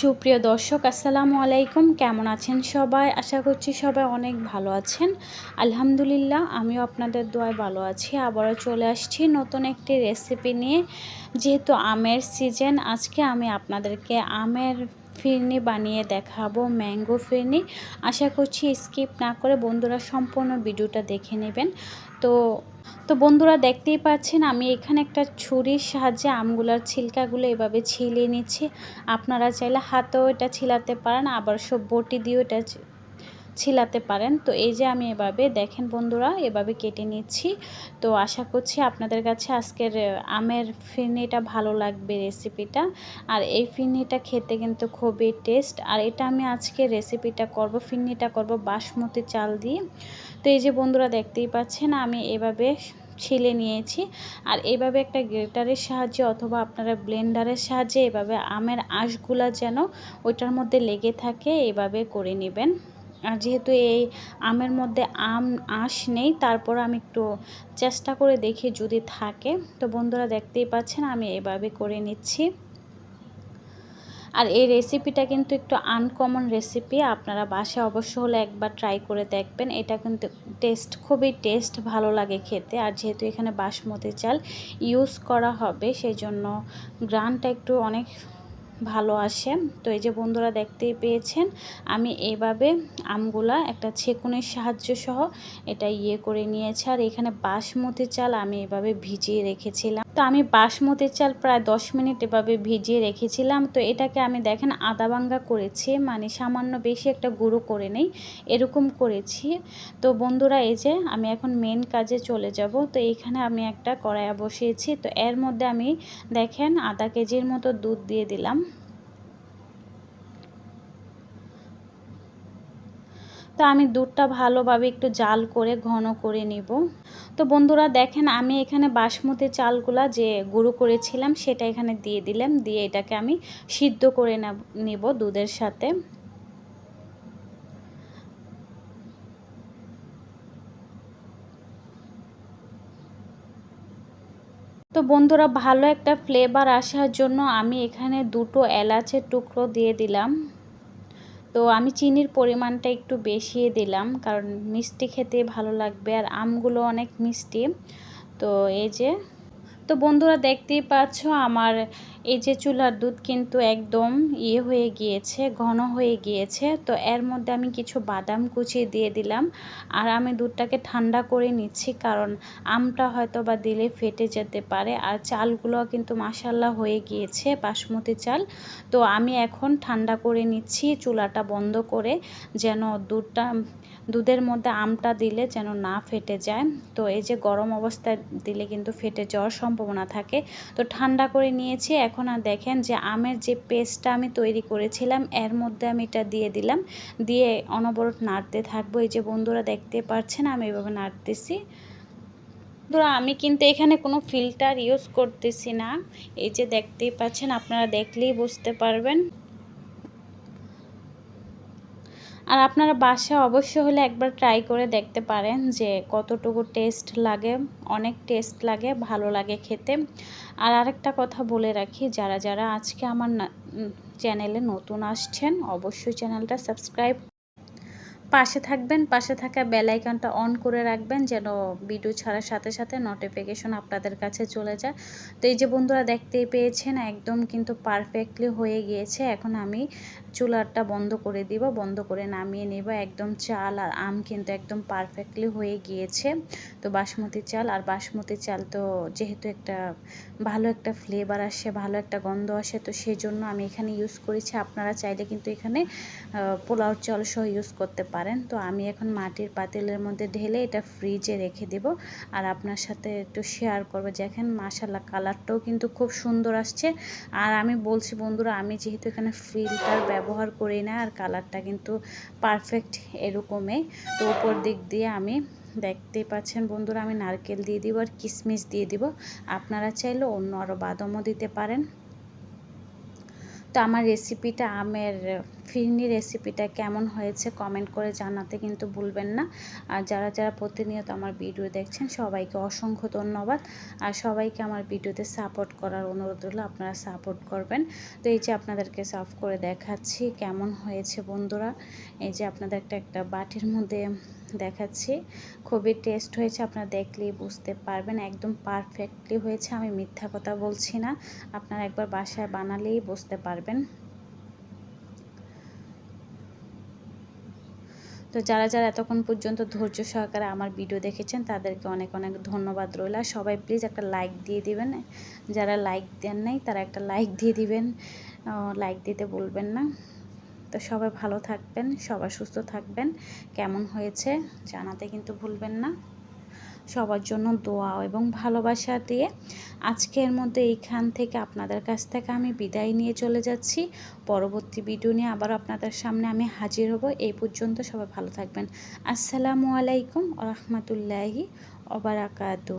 সুপ্রিয় দর্শক, আসসালামু আলাইকুম। কেমন আছেন সবাই? আশা করছি সবাই অনেক ভালো আছেন। আলহামদুলিল্লাহ, আমিও আপনাদের দোয়ায় ভালো আছি। আবারও চলে আসছি নতুন একটি রেসিপি নিয়ে। যেহেতু আমের সিজন আজকে আমি আপনাদেরকে আমের ফিরনি বানিয়ে দেখাবো ম্যাঙ্গো ফিরনি। আশা করছি স্কিপ না করে বন্ধুরা সম্পূর্ণ ভিডিওটা দেখে নেবেন। তো তো বন্ধুরা দেখতেই পাচ্ছেন আমি এখানে একটা ছুরির সাহায্যে আমগুলার ছিলকাগুলো এভাবে ছিলিয়ে নিচ্ছি। আপনারা চাইলে হাতেও এটা ছিলাতে পারেন, আবার সব বটি দিয়েও এটা ছিলাতে পারেন। তো এই যে আমি এভাবে, দেখেন বন্ধুরা, এভাবে কেটে নিচ্ছি। তো আশা করছি আপনাদের কাছে আজকের আমের ফিরনিটা ভালো লাগবে রেসিপিটা। আর এই ফিরনিটা খেতে কিন্তু খুবই টেস্ট। আর এটা আমি আজকে রেসিপিটা করব, ফিরনিটা করব বাসমতি চাল দিয়ে। তো এই যে বন্ধুরা, দেখতেই পাচ্ছেন, আমি এভাবে ছিলে নিয়েছি। আর এইভাবে একটা গ্রেটারের সাহায্যে অথবা আপনারা ব্লেন্ডারের সাহায্যে এভাবে আমের আঁশগুলা যেন ওইটার মধ্যে লেগে থাকে, এভাবে করে নেবেন। আর যেহেতু এই আমের মধ্যে আম, আঁশ নেই, তারপর আমি একটু চেষ্টা করে দেখি যদি থাকে। তো বন্ধুরা দেখতেই পাচ্ছেন, আমি এভাবে করে নিচ্ছি। আর এই রেসিপিটা কিন্তু একটু আনকমন রেসিপি আপনারা বাসায় অবশ্য হলে একবার ট্রাই করে দেখবেন। এটা কিন্তু টেস্ট খুবই টেস্ট ভালো লাগে খেতে। আর যেহেতু এখানে বাসমতি চাল ইউজ করা হবে সেই জন্য গ্রানটা একটু অনেক ভালো আসে তো এই যে বন্ধুরা দেখতেই পেয়েছেন, আমি এইভাবে আমগুলা একটা ছেকুনের সাহায্য সহ এটা ইয়ে করে নিয়েছি। আর এখানে বাসমতি চাল আমি এভাবে ভিজিয়ে রেখেছিলাম। তো আমি বাসমতি চাল প্রায় দশ মিনিট এভাবে ভিজিয়ে রেখেছিলাম। তো এটাকে আমি দেখেন আদা ভাঙ্গা করেছি মানে সামান্য বেশি একটা গুঁড়ো করে নেই, এরকম করেছি। তো বন্ধুরা, এই যে আমি এখন মেন কাজে চলে যাব। তো এখানে আমি একটা কড়াইয়া বসিয়েছি। তো এর মধ্যে আমি দেখেন আধা কেজির মতো দুধ দিয়ে দিলাম। তো আমি দুধটা ভালোভাবে একটু জাল করে, ঘন করে নিব। তো বন্ধুরা দেখেন, আমি এখানে বাসমতি চালগুলা যে গুঁড়ো করেছিলাম সেটা এখানে দিয়ে দিলাম, দিয়ে এটাকে আমি সিদ্ধ করে নেব দুধের সাথে। তো বন্ধুরা ভালো একটা ফ্লেভার আসার জন্য আমি এখানে দুটো এলাচের টুকরো দিয়ে দিলাম। তো আমি চিনির পরিমাণটা একটু বেশিয়ে দিলাম, কারণ মিষ্টি খেতে ভালো লাগবে আর আমগুলো অনেক মিষ্টি। তো এই যে তো বন্ধুরা দেখতেই পাচ্ছ আমার এই যে চুলার দুধ কিন্তু একদম ইয়ে হয়ে গিয়েছে, ঘন হয়ে গিয়েছে। তো এর মধ্যে আমি কিছু বাদাম কুচিয়ে দিয়ে দিলাম আর আমি দুধটাকে ঠান্ডা করে নিচ্ছি কারণ আমটা হয়তো বা দিলে ফেটে যেতে পারে আর চালগুলো কিন্তু মাসাল্লা হয়ে গিয়েছে, বাসমতি চাল। তো আমি এখন ঠান্ডা করে নিচ্ছি চুলাটা বন্ধ করে যেন দুধটা দুধের মধ্যে আমটা দিলে যেন না ফেটে যায়। তো এই যে গরম অবস্থায় দিলে কিন্তু ফেটে যাওয়ার সম্ভাবনা থাকে। তো ঠান্ডা করে নিয়েছি। এখন আর দেখেন যে আমের যে পেস্টটা আমি তৈরি করেছিলাম, এর মধ্যে আমি এটা দিয়ে দিলাম। দিয়ে অনবরত নাড়তে থাকব। এই যে বন্ধুরা দেখতে পাচ্ছেন, আমি এভাবে নাড়তেছি। বন্ধুরা, আমি কিন্তু এখানে কোনো ফিল্টার ইউজ করতেছি না। এই যে দেখতেই পাচ্ছেন, আপনারা দেখলেই বুঝতে পারবেন। আর আপনারা বাসা অবশ্য হলে একবার ট্রাই করে দেখতে পারেন যে কতটুকু টেস্ট লাগে, অনেক টেস্ট লাগে, ভালো লাগে খেতে। আর আরেকটা কথা বলে রাখি, যারা যারা আজকে আমার চ্যানেলে নতুন আসছেন, অবশ্যই চ্যানেলটা সাবস্ক্রাইব পাশে থাকবেন, পাশে থাকা বেলাইকনটা অন করে রাখবেন, যেন ভিডিও ছাড়ার সাথে সাথে নোটিফিকেশন আপনাদের কাছে চলে যায়। তো এই যে বন্ধুরা দেখতেই পেয়েছেন, একদম কিন্তু পারফেক্টলি হয়ে গিয়েছে। এখন আমি চুলারটা বন্ধ করে দিব, বন্ধ করে নামিয়ে নেব। একদম চাল আর আম কিন্তু একদম পারফেক্টলি হয়ে গিয়েছে। তো বাসমতি চাল, আর বাসমতি চাল তো যেহেতু একটা ভালো একটা ফ্লেভার আসে, ভালো একটা গন্ধ আসে, তো সেই জন্য আমি এখানে ইউজ করেছি। আপনারা চাইলে কিন্তু এখানে পোলাও চাল সহ ইউজ করতে পারেন। তো আমি এখন মাটির পাতিলের মধ্যে ঢেলে এটা ফ্রিজে রেখে দেব। আর আপনার সাথে একটু শেয়ার করব। দেখেন মাসাল্লাহ কালারটাও কিন্তু খুব সুন্দর আসছে। আর আমি বলছি বন্ধুরা, আমি যেহেতু এখানে ফিল্টার ব্যবহার করি না আর কালারটা কিন্তু পারফেক্ট এরকমই। তো উপর দিক দিয়ে আমি দেখতে পাচ্ছেন বন্ধুরা, আমি নারকেল দিয়ে দিব আর কিশমিশ দিয়ে দিব। আপনারা চাইলে অন্য আরও বাদামও দিতে পারেন। তো আমার রেসিপিটা আমের ফিরনি রেসিপিটা কেমন হয়েছে কমেন্ট করে জানাতে কিন্তু ভুলবেন না। আর যারা যারা প্রতিনিয়ত আমার ভিডিও দেখছেন, সবাইকে অসংখ্য ধন্যবাদ। আর সবাইকে আমার ভিডিওতে সাপোর্ট করার অনুরোধ হলো আপনারা সাপোর্ট করবেন। তো এই যে আপনাদেরকে সার্ভ করে দেখাচ্ছি কেমন হয়েছে বন্ধুরা। এই যে আপনাদেরকে একটা বাটির মধ্যে দেখাচ্ছি। খুবই টেস্ট হয়েছে, আপনারা দেখলেই বুঝতে পারবেন। একদম পারফেক্টলি হয়েছে, আমি মিথ্যা কথা বলছি না। আপনারা একবার বাসায় বানালেই বুঝতে পারবেন। তো যারা যারা এতক্ষণ পর্যন্ত ধৈর্য সহকারে আমার ভিডিও দেখেছেন, তাদেরকে অনেক অনেক ধন্যবাদ রইল। আর সবাই প্লিজ একটা লাইক দিয়ে দিবেন। যারা লাইক দেন নাই, তারা একটা লাইক দিয়ে দিবেন। লাইক দিতে বলবেন না। তো সবাই ভালো থাকবেন, সবাই সুস্থ থাকবেন। কেমন হয়েছে জানাতে কিন্তু ভুলবেন না। সবার জন্য দোয়া এবং ভালোবাসা দিয়ে আজকের মধ্যে এইখান থেকে আপনাদের কাছ থেকে আমি বিদায় নিয়ে চলে যাচ্ছি। পরবর্তী ভিডিও নিয়ে আবার আপনাদের সামনে আমি হাজির হব। এই পর্যন্ত সবাই ভালো থাকবেন। আসসালামু আলাইকুম রহমতুল্লাহি ওবরাকাতু